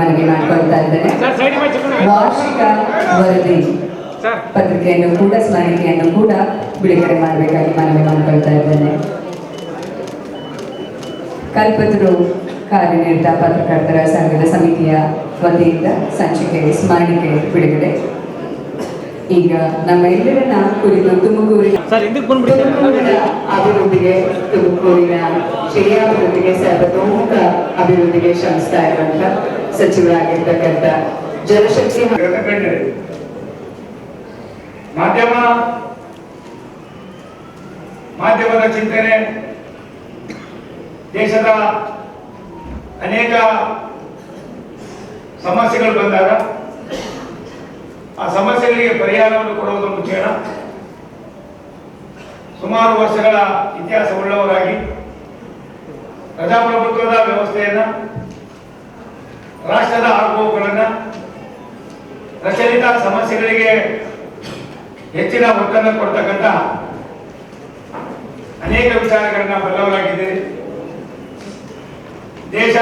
ಮನವಿ ಮಾಡ್ಕೊಳ್ತಾ ಇದ್ದೇನೆ. ವಾರ್ಷಿಕ ವರದಿ ಪತ್ರಿಕೆಯನ್ನು ಕೂಡ ಸ್ಮರಣಿಕೆಯನ್ನು ಕೂಡ ಬಿಡುಗಡೆ ಮಾಡಬೇಕಾಗಿ ಮನವಿ ಮಾಡಿಕೊಳ್ತಾ ಇದ್ದೇನೆ. ಕಲ್ಪತರು ಕಾರ್ಯನಿರತ ಪತ್ರಕರ್ತರ ಸಂಘದ ಸಮಿತಿಯ ವತಿಯಿಂದ ಸಂಚಿಕೆ ಸ್ಮರಣಿಕೆ ಬಿಡುಗಡೆ ಈಗ ನಮ್ಮ ಎಲ್ಲರನ್ನ ಕುರಿತು ತುಮಕೂರಿನ ಅಭಿವೃದ್ಧಿಗೆ ತುಮಕೂರಿನ ಶ್ರೇಯಾಭಿವೃದ್ಧಿಗೆ ಸರ್ವತೋಮುಖ ಅಭಿವೃದ್ಧಿಗೆ ಶ್ರಮಿಸ್ತಾ ಇರುವಂತ ಸಚಿವರಾಗಿರ್ತಕ್ಕಂಥ ಜಲಶಕ್ತಿ ಕಂಡಿದೆ ಮಾಧ್ಯಮ ಮಾಧ್ಯಮದ ಚಿಂತನೆ ದೇಶದ ಅನೇಕ ಸಮಸ್ಯೆಗಳು ಬಂದಾಗ ಆ ಸಮಸ್ಯೆಗಳಿಗೆ ಪರಿಹಾರವನ್ನು ಕೊಡುವುದು ಮುಖೇನ ಸುಮಾರು ವರ್ಷಗಳ ಇತಿಹಾಸವುಳ್ಳವರಾಗಿ ಪ್ರಜಾಪ್ರಭುತ್ವದ ವ್ಯವಸ್ಥೆಯನ್ನ, ರಾಷ್ಟ್ರದ ಆರೋಪಗಳನ್ನ ಪ್ರಚಲಿತ ಸಮಸ್ಯೆಗಳಿಗೆ ಹೆಚ್ಚಿನ ಒತ್ತನ್ನು ಕೊಡ್ತಕ್ಕಂಥ ಅನೇಕ ವಿಚಾರಗಳನ್ನ ಬಲ್ಲವರಾಗಿದ್ದೀರಿ. ದೇಶ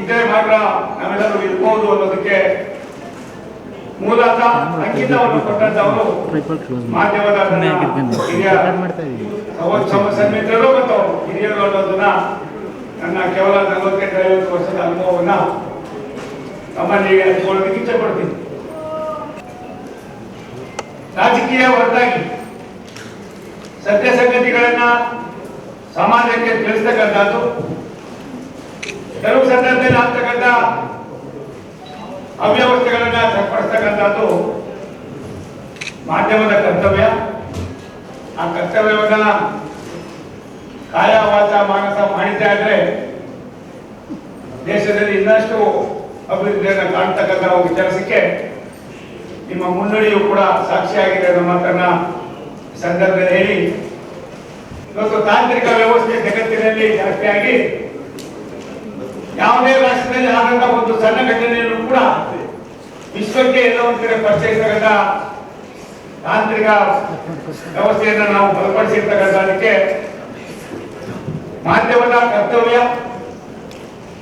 ಇದ್ದರೆ ಮಾತ್ರ ನಾವೆಲ್ಲರೂ ಇರ್ಬೋದು ಅನ್ನೋದಕ್ಕೆ ಮೂಲತಃ ಅಂಕಿತವನ್ನು ಕೊಟ್ಟಂತವರು ಮಾಧ್ಯಮದ ಹಿರಿಯ ಸಮ- ಸಮ- ಸನ್ಮಿತ್ರರು ಮತ್ತು ಹಿರಿಯರು ಅನ್ನೋದನ್ನ ನನ್ನ ಕೇವಲ ನಲವತ್ತೆಂಟು ಐವತ್ತು ವರ್ಷದ ಅನುಭವವನ್ನ ತಮ್ಮಲ್ಲಿ ಹಂಚಿಕೊಳ್ಳೋದಕ್ಕೆ ಇಚ್ಛೆ ಪಡ್ತೀನಿ. ರಾಜಕೀಯ ಹೊರತಾಗಿ ಸತ್ಯ ಸಂಗತಿಗಳನ್ನ ಸಮಾಜಕ್ಕೆ ತಿಳಿಸ್ತಕ್ಕಂಥದ್ದು. ಕೆಲವು ಸಂದರ್ಭದಲ್ಲಿ ಆಗ್ತಕ್ಕಂಥ ಅವ್ಯವಸ್ಥೆಗಳನ್ನ ಸರಿಪಡಿಸ್ತಕ್ಕಂಥದ್ದು ಮಾಧ್ಯಮದ ಕರ್ತವ್ಯ. ಆ ಕರ್ತವ್ಯವನ್ನ ಕಾಯ ವಾಚ ಮಾನಸ ಮಾಡಿದ್ದೆ ಆದ್ರೆ ದೇಶದಲ್ಲಿ ಇನ್ನಷ್ಟು ಅಭಿವೃದ್ಧಿಯನ್ನು ಕಾಣ್ತಕ್ಕಂಥ ಒಂದು ಕೆಲಸಕ್ಕೆ ನಿಮ್ಮ ಮುನ್ನಡೆಯು ಕೂಡ ಸಾಕ್ಷಿಯಾಗಿದೆ ಅನ್ನೋ ಸಂದರ್ಭದಲ್ಲಿ ಹೇಳಿ. ಇವತ್ತು ತಾಂತ್ರಿಕ ವ್ಯವಸ್ಥೆ ಜಗತ್ತಿನಲ್ಲಿ ಜಾಸ್ತಿಯಾಗಿ ಯಾವುದೇ ರಾಷ್ಟ್ರದಲ್ಲಿ ಆದಂತಹ ಒಂದು ಸಣ್ಣ ಘಟನೆಯನ್ನು ಕೂಡ ವಿಶ್ವಕ್ಕೆ ಎಲ್ಲ ಒಂದು ಕಡೆ ಪರಿಚಯಿಸತಕ್ಕಂಥ ತಾಂತ್ರಿಕ ವ್ಯವಸ್ಥೆಯನ್ನು ನಾವು ಬಲಪಡಿಸಿರ್ತಕ್ಕಂಥದಕ್ಕೆ ಮಾಧ್ಯಮದ ಕರ್ತವ್ಯ,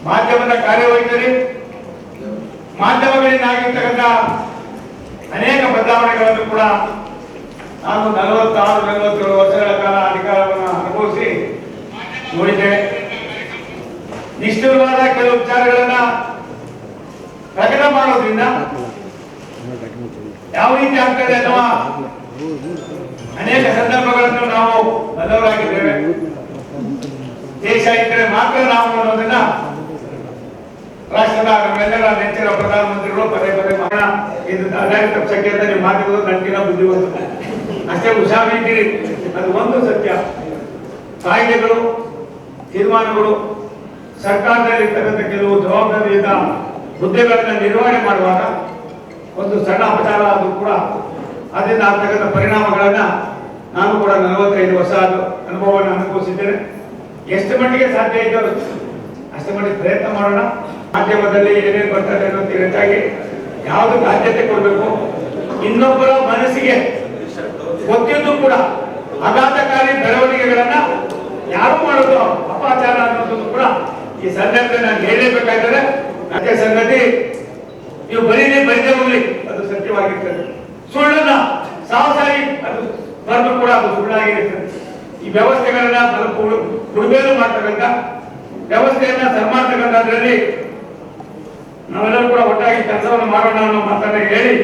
ಮಾಧ್ಯಮದ ಕಾರ್ಯವೈಖರಿ ಮಾಧ್ಯಮಗಳಿಂದ ಆಗಿರ್ತಕ್ಕಂಥ ಅನೇಕ ಬದಲಾವಣೆಗಳನ್ನು ಕೂಡ ನಾನು ನಲವತ್ತಾರು, ನಲವತ್ತೇಳು ವರ್ಷಗಳ ಕಾಲ ಅಧಿಕಾರವನ್ನು ಅನುಭವಿಸಿ ನೋಡಿದ್ದೇನೆ ನಿಷ್ಠುರವಾದ ಕೆಲವು ವಿಚಾರಗಳನ್ನ ಪ್ರಕಟ ಮಾಡೋದ್ರಿಂದ ಯಾವ ರೀತಿ ಆಗ್ತದೆ ಅನ್ನುವ ಅನೇಕ ಸಂದರ್ಭಗಳನ್ನು ನಾವು ಬದಲಾಗಿದ್ದೇವೆ ದೇಶ ಇದ್ದರೆ ಮಾತ್ರ ನಾವು ಅನ್ನೋದನ್ನ ರಾಷ್ಟ್ರದ ನಮ್ಮೆಲ್ಲರ ನೆಚ್ಚಿನ ಪ್ರಧಾನಮಂತ್ರಿಗಳು ಪದೇ ಪದೇ ಮಾಡ ಇದು ಅದಾಗಿ ತಪ್ಸಕ್ಕೆ ಅಂತ ನೀವು ಮಾತಿರೋದು ನಂಟಿನ ಬುದ್ಧಿವಂತ ಅಷ್ಟೇ ಹುಷಾರಿದ್ದೀರಿ. ಅದು ಒಂದು ಸತ್ಯ. ಕಾಯ್ದೆಗಳು, ತೀರ್ಮಾನಗಳು ಸರ್ಕಾರದಲ್ಲಿ ಇರ್ತಕ್ಕಂಥ ಕೆಲವು ಜವಾಬ್ದಾರಿಯಿಂದ ಹುದ್ದೆಗಳನ್ನ ನಿರ್ವಹಣೆ ಮಾಡುವಾಗ ಒಂದು ಸಣ್ಣ ಅಪಚಾರ ಅದು ಕೂಡ ಅದರಿಂದ ಆಗ್ತಕ್ಕಂಥ ಪರಿಣಾಮಗಳನ್ನು ನಾನು ಕೂಡ ನಲವತ್ತೈದು ವರ್ಷ ಅನುಭವವನ್ನು ಅನುಭವಿಸಿದ್ದೇನೆ. ಎಷ್ಟು ಮಟ್ಟಿಗೆ ಸಾಧ್ಯ ಇದ್ದೋ ಅಷ್ಟು ಮಟ್ಟಿಗೆ ಪ್ರಯತ್ನ ಮಾಡೋಣ. ಮಾಧ್ಯಮದಲ್ಲಿ ಏನೇನು ಬರ್ತದೆ ಅನ್ನೋದು ಹೆಚ್ಚಾಗಿ ಯಾವುದಕ್ಕೆ ಆದ್ಯತೆ ಕೊಡಬೇಕು? ಇನ್ನೊಬ್ಬರ ಮನಸ್ಸಿಗೆ ಗೊತ್ತಿದ್ದು ಕೂಡ ಆಘಾತಕಾರಿ ಬೆಳವಣಿಗೆಗಳನ್ನ ಯಾರು ಮಾಡೋದು? ಈ ಸಂದರ್ಭ ನಾನು ಹೇಳಬೇಕಾದ್ರೆ ಅದೇ ಸಂಗತಿ, ನೀವು ಬರೀಲಿ ಬರೀದೇ ಹೋಗ್ಲಿ, ಅದು ಸತ್ಯವಾಗಿರ್ತದೆ. ಸುಳ್ಳನ್ನ ಸಾಹಸಾಗಿ ಅದು ಬರ್ದು ಕೂಡ ಅದು ಸುಳ್ಳಾಗಿರ್ತದೆ. ಈ ವ್ಯವಸ್ಥೆಗಳನ್ನ ಬಲ ಕುಡುಬೇಲು ಮಾಡ್ತಕ್ಕಂಥ ವ್ಯವಸ್ಥೆಯನ್ನ ಸನ್ಮಾಡ್ತಕ್ಕಂಥದ್ರಲ್ಲಿ ನಾವೆಲ್ಲರೂ ಕೂಡ ಒಟ್ಟಾಗಿ ಕೆಲಸವನ್ನು ಮಾಡೋಣ ಅನ್ನೋ ಮಾತನ್ನ ಹೇಳಿ